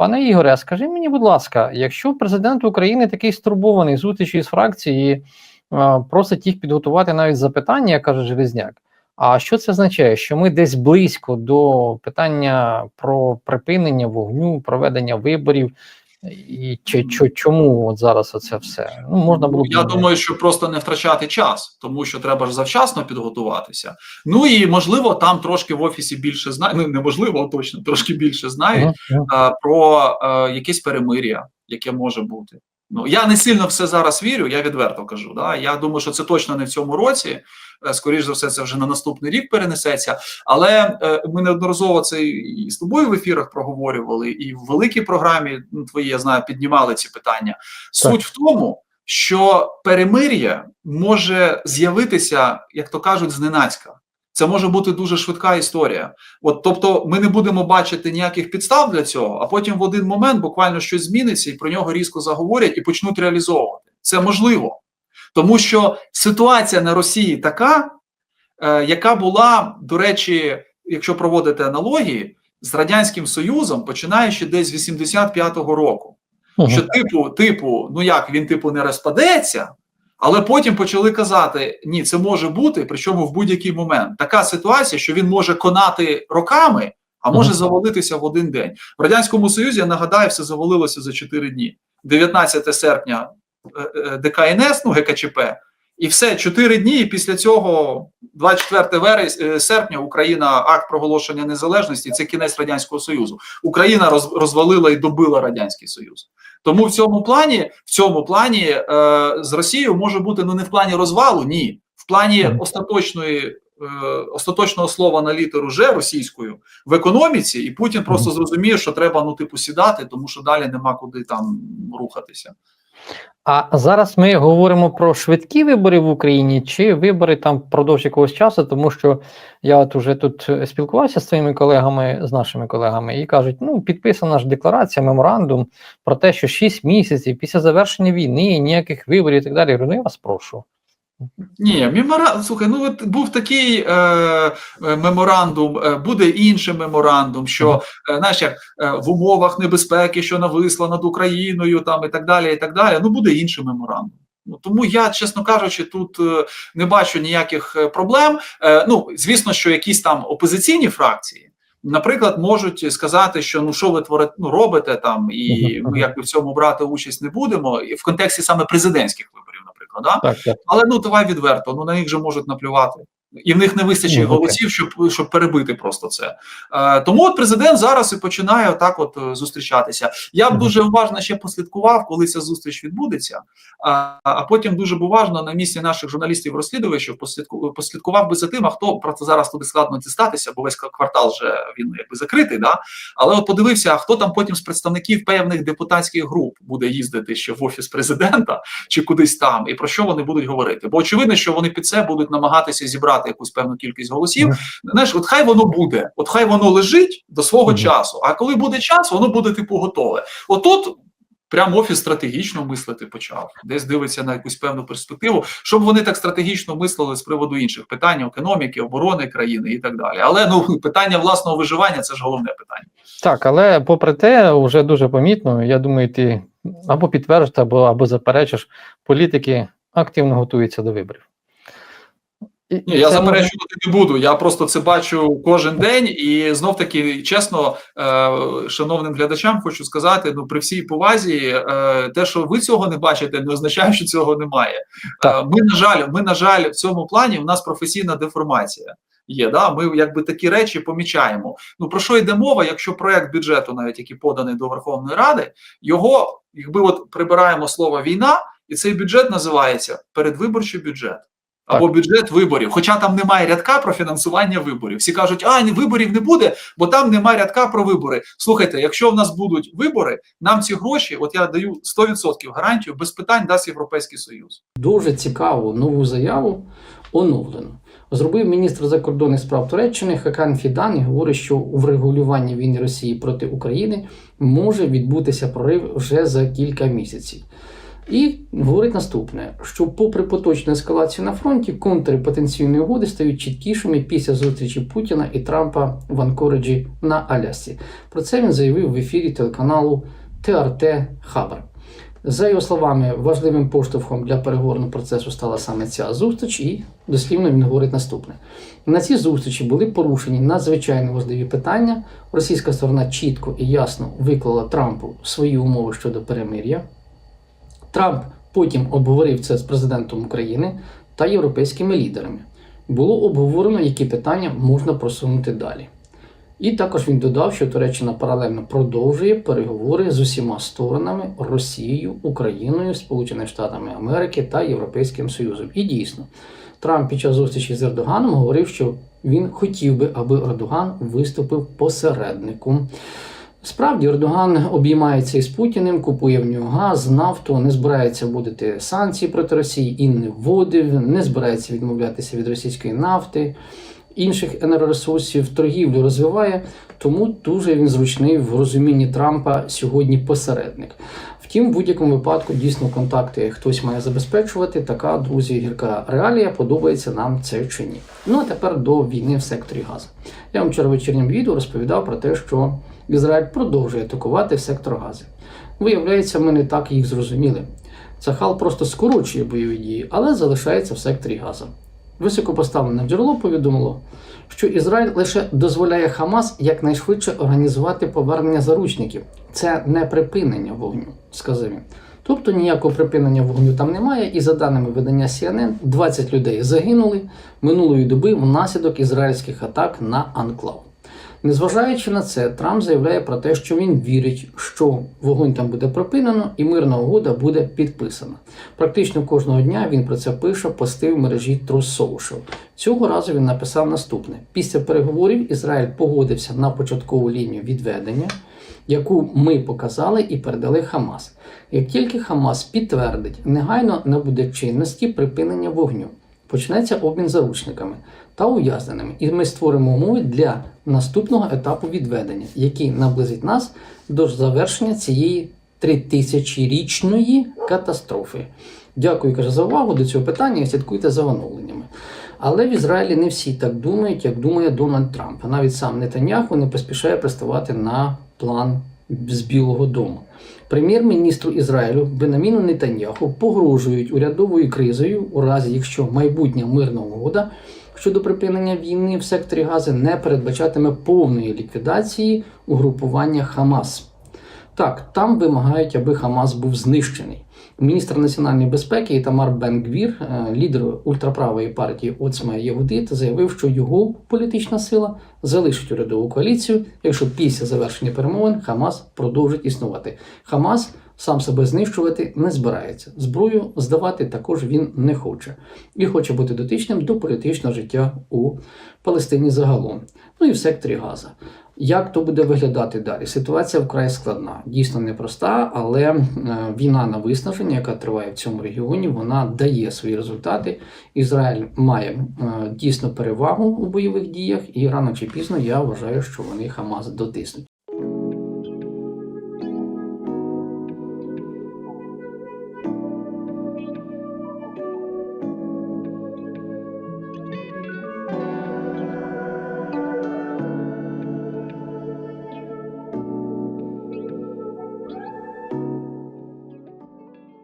Пане Ігоре, а скажи мені, будь ласка, якщо президент України такий стурбований зустрічі з фракції е, просить їх підготувати навіть запитання, каже Железняк, а що це означає? Що ми десь близько до питання про припинення вогню, проведення виборів, і чи, чи чому от зараз оце все? Ну можна було б Я думаю, що просто не втрачати час, тому що треба ж завчасно підготуватися. Ну і можливо, там трошки в офісі більше знають. Ну неможливо, а точно трошки більше знають мгм. е, про а, якесь перемир'я, яке може бути. Ну я не сильно в це зараз вірю. Я відверто кажу. Да? Я думаю, що це точно не в цьому році. Е, Скоріш за все, це вже на наступний рік перенесеться. Але е, ми неодноразово це і з тобою в ефірах проговорювали, і в великій програмі ну, твої, я знаю, піднімали ці питання. Суть в тому, що перемир'я може з'явитися, як то кажуть, зненацька. Це може бути дуже швидка історія. От, тобто, ми не будемо бачити ніяких підстав для цього, а потім в один момент буквально щось зміниться, і про нього різко заговорять і почнуть реалізовувати. Це можливо, тому що ситуація на Росії така, е, яка була, до речі, якщо проводити аналогії з радянським Союзом, починаючи десь з 85-го року що типу, типу, ну як він типу не розпадеться, але потім почали казати: ні, це може бути, причому в будь-який момент. Така ситуація, що він може конати роками, а може завалитися в один день. В радянському союзі я нагадаю, все завалилося за 4 дні. 19 серпня е, е, ДКНС, ну ГКЧП. І все, 4 дні, і після цього, 24 вересня, серпня, Україна акт проголошення незалежності. Це кінець радянського союзу. Україна роз, розвалила і добила радянський союз. Тому в цьому плані, в цьому плані е, з Росією може бути ну не в плані розвалу, ні, в плані остаточної. е, Остаточного слова на літеру Ж російською в економіці, і Путін просто зрозуміє, що треба ну типу сідати, тому що далі нема куди там рухатися. А зараз ми говоримо про швидкі вибори в Україні чи вибори там впродовж якогось часу, тому що я от уже тут е, спілкувався з своїми колегами, з нашими колегами, і кажуть: ну підписана ж декларація, меморандум про те, що 6 місяців після завершення війни ніяких виборів і так далі. Я ну я вас прошу. Ні, мемора... слухай, ну от був такий е, е, меморандум, е, буде інший меморандум, що е, знаєш, як в умовах небезпеки, що нависла над Україною, там і так далі. І так далі. Ну буде інший меморандум. Ну тому я, чесно кажучи, тут не бачу ніяких проблем. Е, ну звісно, що якісь там опозиційні фракції. Наприклад, можуть сказати, що ну що ви творите, ну, робите там, і ми якби в цьому брати участь не будемо, і в контексті саме президентських виборів, да? Так, так. Але ну давай відверто, ну на них же можуть наплювати. І в них не вистачить Ну, голосів, щоб щоб перебити просто це. Е, тому от президент зараз і починає отак от е, зустрічатися. Я б дуже уважно ще послідкував, коли ця зустріч відбудеться. А, а потім дуже б уважно на місці наших журналістів-розслідувачів послідку, послідкував би за тим, а хто просто зараз туди складно дістатися, бо весь квартал вже він якби закритий. Да? Але от подивився, а хто там потім з представників певних депутатських груп буде їздити ще в офіс президента чи кудись там, і про що вони будуть говорити? Бо очевидно, що вони під це будуть намагатися зібрати якусь певну кількість голосів. Знаєш, от хай воно буде, от хай воно лежить до свого часу. А коли буде час, воно буде типу готове. Отут. Прям офіс стратегічно мислити почав, десь дивиться на якусь певну перспективу, щоб вони так стратегічно мислили з приводу інших питань економіки, оборони країни і так далі. Але ну питання власного виживання це ж головне питання. Так, але попри те, вже дуже помітно. Я думаю, ти або підтвердиш, або, або заперечиш, політики активно готуються до виборів. Ні, я це заперечувати не буду. Я просто це бачу кожен день, і знов таки, чесно, е, шановним глядачам, хочу сказати: ну при всій повазі, е, те, що ви цього не бачите, не означає, що цього немає. Так. Е, ми на жаль, ми на жаль, в цьому плані у нас професійна деформація. Є, да, ми якби такі речі помічаємо. Ну про що йде мова, якщо проект бюджету, навіть який поданий до Верховної Ради, його, якби от прибираємо слово війна, і цей бюджет називається передвиборчий бюджет або бюджет виборів. Хоча там немає рядка про фінансування виборів. Всі кажуть, а ні, виборів не буде, бо там немає рядка про вибори. Слухайте, якщо в нас будуть вибори, нам ці гроші, от я даю 100% гарантію, без питань дасть Європейський Союз. дуже цікаву нову заяву оновлено. Зробив міністр закордонних справ Туреччини Хакан Фідан і говорить, що у врегулюванні війни Росії проти України може відбутися прорив вже за кілька місяців. І говорить наступне: що, попри поточну ескалацію на фронті, контури потенційної угоди стають чіткішими після зустрічі Путіна і Трампа в Анкориджі на Алясці. Про це він заявив в ефірі телеканалу ТРТ Хабар. За його словами, важливим поштовхом для переговорного процесу стала саме ця зустріч, і дослівно він говорить наступне: на цій зустрічі були порушені надзвичайно важливі питання. Російська сторона чітко і ясно виклала Трампу свої умови щодо перемир'я. Трамп потім обговорив це з президентом України та європейськими лідерами. Було обговорено, які питання можна просунути далі. І також він додав, що Туреччина паралельно продовжує переговори з усіма сторонами Росією, Україною, Сполученими Штатами Америки та Європейським Союзом. І дійсно, Трамп під час зустрічі з Ердоганом говорив, що він хотів би, аби Ердоган виступив посередником. Справді, Ердоган обіймається із Путіним, купує в нього газ, нафту, не збирається вводити санкції проти Росії і не вводив, не збирається відмовлятися від російської нафти, інших енергоресурсів, торгівлю розвиває, тому дуже він зручний в розумінні Трампа сьогодні посередник. Втім, в будь-якому випадку дійсно контакти хтось має забезпечувати. Така, друзі, гірка реалія, подобається нам це чи ні. Ну а тепер до війни в секторі газу. Я вам вчора в вечірньому відео розповідав про те, що Ізраїль продовжує атакувати сектор газу. Виявляється, ми не так їх зрозуміли. Цахал просто скорочує бойові дії, але залишається в секторі газу. Високопоставлене джерело повідомило, що Ізраїль лише дозволяє Хамас якнайшвидше організувати повернення заручників. Це не припинення вогню, сказав він. Тобто ніякого припинення вогню там немає, і за даними видання CNN, 20 людей загинули минулої доби внаслідок ізраїльських атак на анклав. Незважаючи на це, Трамп заявляє про те, що він вірить, що вогонь там буде припинено і мирна угода буде підписана. Практично кожного дня він про це пише, пости в мережі Truth Social. Цього разу він написав наступне: після переговорів Ізраїль погодився на початкову лінію відведення, яку ми показали і передали Хамас. Як тільки Хамас підтвердить, негайно набуде чинності припинення вогню. Почнеться обмін заручниками та ув'язненими, і ми створимо умови для наступного етапу відведення, який наблизить нас до завершення цієї тритисячорічної катастрофи. Дякую каже, за увагу до цього питання слідкуйте за оновленнями. Але в Ізраїлі не всі так думають, як думає Дональд Трамп. Навіть сам Нетаньяху не поспішає приставати на план з Білого Дому. Прем'єр-міністру Ізраїлю Бенаміну Нетаньяху погрожують урядовою кризою у разі, якщо майбутня мирна угода щодо припинення війни в секторі Гази не передбачатиме повної ліквідації угрупування Хамас. Так, там вимагають, аби Хамас був знищений. Міністр національної безпеки Ітамар Бен-Гвір, е, лідер ультраправої партії Оцма Єгудит, заявив, що його політична сила залишить урядову коаліцію, якщо після завершення перемовин Хамас продовжить існувати. Хамас сам себе знищувати не збирається. Зброю здавати також він не хоче і хоче бути дотичним до політичного життя у Палестині загалом, ну і в секторі Газа. Як то буде виглядати далі? Ситуація вкрай складна, дійсно непроста, але е, війна на виснаження, яка триває в цьому регіоні, вона дає свої результати. Ізраїль має е, дійсно перевагу у бойових діях, і рано чи пізно я вважаю, що вони Хамас дотиснуть.